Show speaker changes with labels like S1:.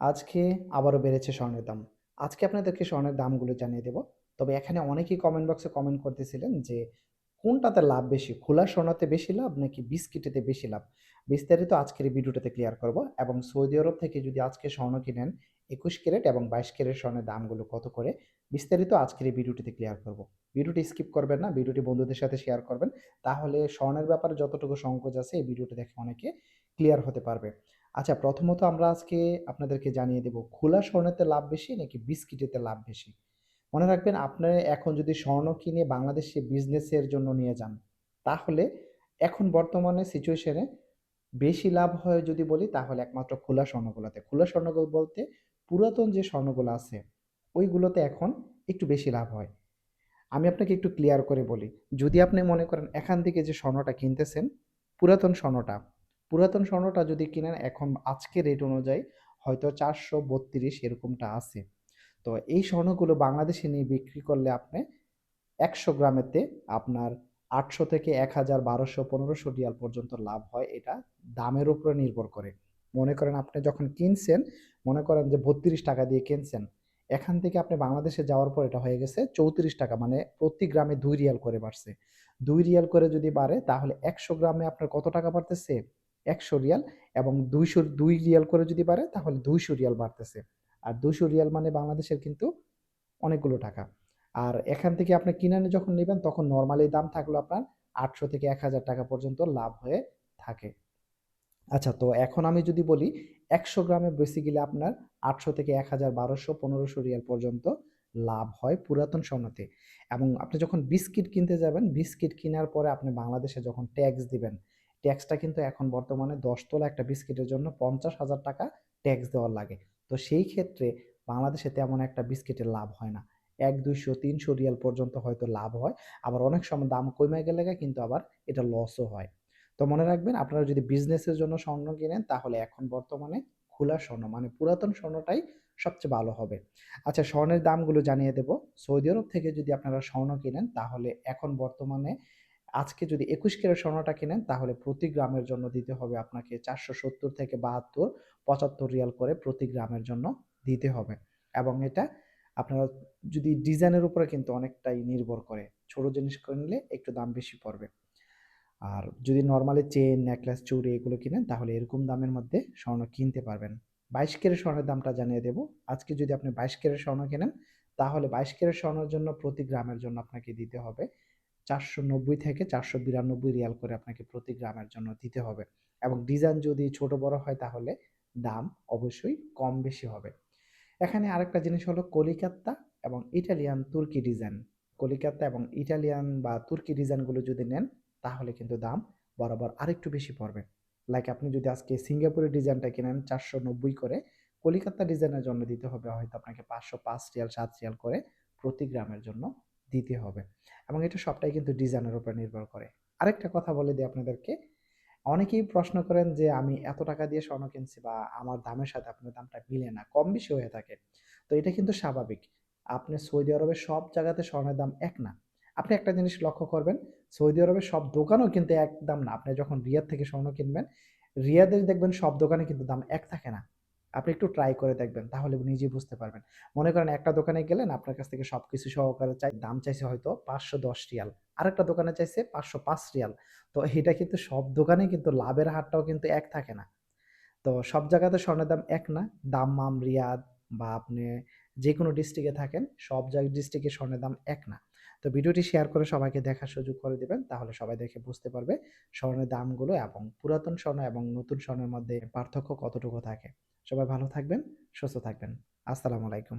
S1: আজকে আবারও বেড়েছে স্বর্ণের দাম। আজকে আপনাদেরকে স্বর্ণের দামগুলো জানিয়ে দেব। তবে এখানে অনেকেই কমেন্ট বক্সে কমেন্ট করতেছিলেন যে, কোনটাতে লাভ বেশি? খোলা স্বর্ণতে বেশি লাভ নাকি বিস্কিটেতে বেশি লাভ? বিস্তারিত আজকের এই ভিডিওটাতে ক্লিয়ার করব এবং সৌদি আরব থেকে যদি আজকে স্বর্ণ কিনেন, একুশ ক্যারেট এবং বাইশ ক্যারেট স্বর্ণের দামগুলো কত করে? বিস্তারিত আজকের এই ভিডিওটিতে ক্লিয়ার করব। ভিডিওটি স্কিপ করবেন না, ভিডিওটি বন্ধুদের সাথে শেয়ার করবেন। তাহলে স্বর্ণের ব্যাপারে যতটুকু সংকোচ আছে এই ভিডিওটি দেখে অনেকে ক্লিয়ার হতে পারবে। আচ্ছা প্রথমত আমরা আজকে আপনাদেরকে জানিয়ে দেব, খোলা স্বর্ণেতে লাভ বেশি নাকি বিস্কিটেতে লাভ বেশি? মনে রাখবেন, আপনি এখন যদি স্বর্ণ কিনে বাংলাদেশে বিজনেসের জন্য নিয়ে যান, তাহলে এখন বর্তমানে সিচুয়েশনে বেশি লাভ হয় যদি বলি, তাহলে একমাত্র খোলা স্বর্ণগুলোতে। খোলা স্বর্ণগুলো বলতে পুরাতন যে স্বর্ণগুলো আছে, ওইগুলোতে এখন একটু বেশি লাভ হয়। আমি আপনাকে একটু ক্লিয়ার করে বলি, যদি আপনি মনে করেন এখান থেকে যে স্বর্ণটা কিনতেছেন, পুরাতন স্বর্ণটা পুরাতন স্বর্ণটা যদি কিনেন, এখন আজকে রেট অনুযায়ী হয়তো চারশো বত্রিশ এরকমটা আছে। তো এই স্বর্ণগুলো বাংলাদেশে নিয়ে বিক্রি করলে আপনি একশো গ্রামেতে আপনার আটশো থেকে এক হাজার বারোশো পনেরোশো রিয়াল পর্যন্ত লাভ হয়, এটা দামের উপরে নির্ভর করে। মনে করেন আপনি যখন কিনছেন, মনে করেন যে বত্রিশ টাকা দিয়ে কিনছেন, এখান থেকে আপনি বাংলাদেশে যাওয়ার পর এটা হয়ে গেছে চৌত্রিশ টাকা মানে প্রতি গ্রামে দুই রিয়াল করে বাড়ছে। দুই রিয়াল করে যদি বাড়ে, তাহলে একশো গ্রামে আপনার কত টাকা বাড়তেছে? একশো রিয়াল এবং দুইশো, দুই রিয়াল করে যদি বাড়ে, তাহলে দুইশো রিয়াল বাড়তেছে। আর দুইশো রিয়াল মানে বাংলাদেশের কিন্তু অনেকগুলো টাকা। আর এখান থেকে আপনি কিনে যখন নেবেন, তখন নর্মালি দাম থাকল আপনার আটশো থেকে এক হাজার টাকা পর্যন্ত লাভ হয়ে থাকে। আচ্ছা তো এখন আমি যদি বলি, একশো গ্রামে বেসিক্যালি আপনার আটশো থেকে এক হাজার, বারোশো, পনেরোশো রিয়াল পর্যন্ত লাভ হয় পুরাতন স্বর্ণতে। এবং আপনি যখন বিস্কিট কিনতে যাবেন, বিস্কিট কেনার পরে আপনি বাংলাদেশে যখন ট্যাক্স দিবেন ট্যাক্সটা কিন্তু এখন বর্তমানে দশ তোলা একটা বিস্কিটের জন্য পঞ্চাশ হাজার টাকা ট্যাক্স দেওয়ার লাগে। তো সেই ক্ষেত্রে বাংলাদেশে তেমন একটা বিস্কিটের লাভ হয় না। এক, দুইশো, তিনশো রিয়াল পর্যন্ত হয়তো লাভ হয়, আবার অনেক সময় দাম কমে গেলে কিন্তু আবার এটা লসও হয়। তো মনে রাখবেন, আপনারা যদি বিজনেসের জন্য স্বর্ণ কিনেন, তাহলে এখন বর্তমানে খোলা স্বর্ণ মানে পুরাতন স্বর্ণটাই সবচেয়ে ভালো হবে। আচ্ছা স্বর্ণের দামগুলো জানিয়ে দেব। সৌদি আরব থেকে যদি আপনারা স্বর্ণ কিনেন, তাহলে এখন বর্তমানে আজকে যদি একুশ ক্যারেট স্বর্ণটা কিনেন, তাহলে প্রতি গ্রামের জন্য দিতে হবে আপনাকে চারশো সত্তর থেকে বাহাত্তর, পঁচাত্তর রিয়াল করে প্রতি গ্রামের জন্য দিতে হবে। এবং এটা আপনারা যদি ডিজাইনের উপরে কিন্তু অনেকটাই নির্ভর করে। ছোট জিনিস কিনলে একটু দাম বেশি পড়বে। আর যদি নর্মালি চেন নেকলেস চুড়ি এগুলো কিনেন, তাহলে এরকম দামের মধ্যে স্বর্ণ কিনতে পারবেন। বাইশ ক্যারেট স্বর্ণের দামটা জানিয়ে দেব। আজকে যদি আপনি বাইশ ক্যারেট স্বর্ণ কেনেন, তাহলে বাইশ ক্যারেট স্বর্ণের জন্য প্রতি গ্রামের জন্য আপনাকে দিতে হবে চারশো নব্বই থেকে চারশো বিরানব্বই রিয়াল করে আপনাকে প্রতি গ্রামের জন্য দিতে হবে। এবং ডিজাইন যদি ছোট বড় হয় তাহলে দাম অবশ্যই কম বেশি হবে। এখানে আরেকটা জিনিস হলো কলিকাতা এবং ইটালিয়ান তুর্কি ডিজাইন। কলিকাতা এবং ইটালিয়ান বা তুর্কি ডিজাইনগুলো যদি নেন, তাহলে কিন্তু দাম বরাবর আরেকটু বেশি পড়বে। লাইক আপনি যদি আজকে সিঙ্গাপুরের ডিজাইনটা কেনেন চারশো নব্বই করে কলিকাতা ডিজাইনের জন্য দিতে হবে হয়তো আপনাকে পাঁচশো পাঁচ রিয়াল, সাত রিয়াল করে প্রতি গ্রামের জন্য দিতে হবে। এবং এটা সবটাই কিন্তু ডিজাইনের উপর নির্ভর করে। আরেকটা কথা বলে দিই আপনাদেরকে। অনেকেই প্রশ্ন করেন যে, আমি এত টাকা দিয়ে স্বর্ণ কিনছি বা আমার দামের সাথে আপনার দামটা মিলে না, কম বেশি হয়ে থাকে। তো এটা কিন্তু স্বাভাবিক। আপনি সৌদি আরবের সব জায়গাতে স্বর্ণের দাম এক না। আপনি একটা জিনিস লক্ষ্য করবেন, সৌদি আরবের সব দোকানও কিন্তু এক দাম না। আপনি যখন রিয়াদ থেকে স্বর্ণ কিনবেন, রিয়াদের দেখবেন সব দোকানে কিন্তু দাম এক থাকে না। আপনি একটু ট্রাই করে দেখবেন, তাহলে নিজেই বুঝতে পারবেন। মনে করেন একটা দোকানে গেলেন, আপনার কাছ থেকে সব কিছু সহকারে চাই, দাম চাইছে হয়তো পাঁচশো দশ রিয়াল। আরেকটা দোকানে চাইছে পাঁচশো পাঁচ রিয়াল। তো এটা কিন্তু সব দোকানে কিন্তু লাভের হারটাও কিন্তু এক থাকে না। তো সব জায়গাতে স্বর্ণের দাম এক না। দাম মাম রিয়াদ বা আপনি যে কোনো ডিস্ট্রিক্টে থাকেন, সব জায়গায় ডিস্ট্রিক্টে স্বর্ণের দাম এক না। তো ভিডিওটি শেয়ার করে সবাইকে দেখার সুযোগ করে দেবেন, তাহলে সবাই দেখে বুঝতে পারবে স্বর্ণের দামগুলো এবং পুরাতন স্বর্ণ এবং নতুন স্বর্ণের মধ্যে পার্থক্য কতটুকু থাকে। সবাই ভালো থাকবেন, সুস্থ থাকবেন। আসসালামু আলাইকুম।